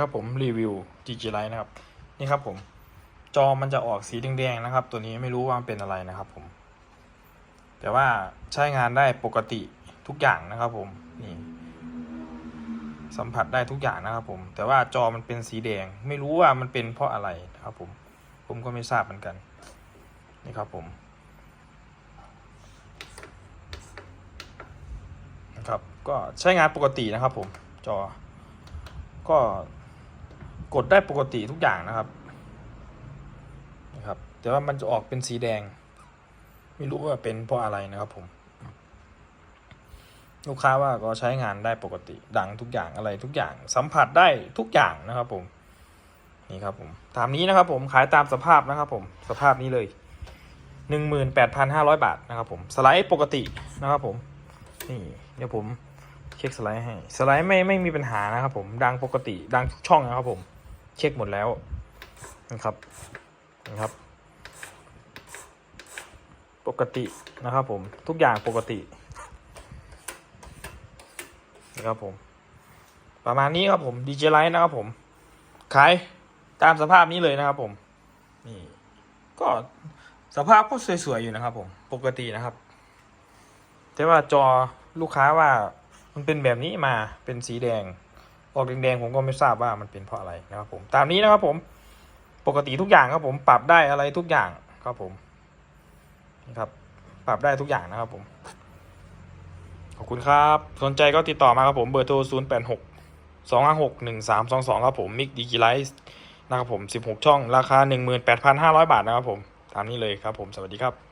ครับผมรีวิว GG Lite นะครับ นี่ครับผม จอมันจะออกสีแดงๆนะครับ ตัวนี้ไม่รู้ว่ามันเป็นอะไรนะครับผม แต่ว่าใช้งานได้ปกติทุกอย่างนะครับผมนี่สัมผัสได้ทุกอย่างนะครับผม แต่ว่าจอมันเป็นสีแดง ไม่รู้ว่ามันเป็นเพราะอะไรนะครับผม ผมก็ไม่ทราบเหมือนกัน นี่ครับผมนะครับก็ใช้งานปกตินะครับผมจอก็ กดได้ปกติทุกอย่างนะครับนะครับ แต่ว่ามันจะออกเป็นสีแดง ไม่รู้ว่าเป็นเพราะอะไรนะครับผม ลูกค้าว่าก็ใช้งานได้ปกติดังทุกอย่างอะไรทุกอย่าง สัมผัสได้ทุกอย่างนะครับผมนี่ครับผมตามนี้นะครับผมขายตามสภาพนะครับผมสภาพนี้เลยหนึ่งหมื่นแปดพันห้าร้อยบาทนะครับผมสไลด์ปกตินะครับผมนี่เดี๋ยวผมเช็คสไลด์ให้ สไลด์ไม่ไม่มีปัญหานะครับผมดังปกติดังทุกช่องนะครับผม เช็คหมดแล้วนะครับนะครับ ปกตินะครับผมทุกอย่างปกตินะครับผมประมาณนี้ครับผมดีเจไลท์นะครับผมขายตามสภาพนี้เลยนะครับผมนี่ก็สภาพก็สวยๆอยู่นะครับผมปกตินะครับ แต่ว่าจอลูกค้าว่ามันเป็นแบบนี้มาเป็นสีแดง ออกแดงๆผมก็ไม่ทราบว่ามันเป็นเพราะอะไรนะครับผมตามนี้นะครับผมปกติทุกอย่างครับผมปรับได้อะไรทุกอย่างครับผมนะครับปรับได้ทุกอย่างนะครับผม ขอบคุณครับ สนใจก็ติดต่อมาครับผมเบอร์โทร 0 8 6 2 5 6 1 3 2 2 ครับผมมิกดิจิไลซ์นะครับผม 16 ช่อง ราคา 18,500 บาทนะครับผม ตามนี้เลยครับผม สวัสดีครับ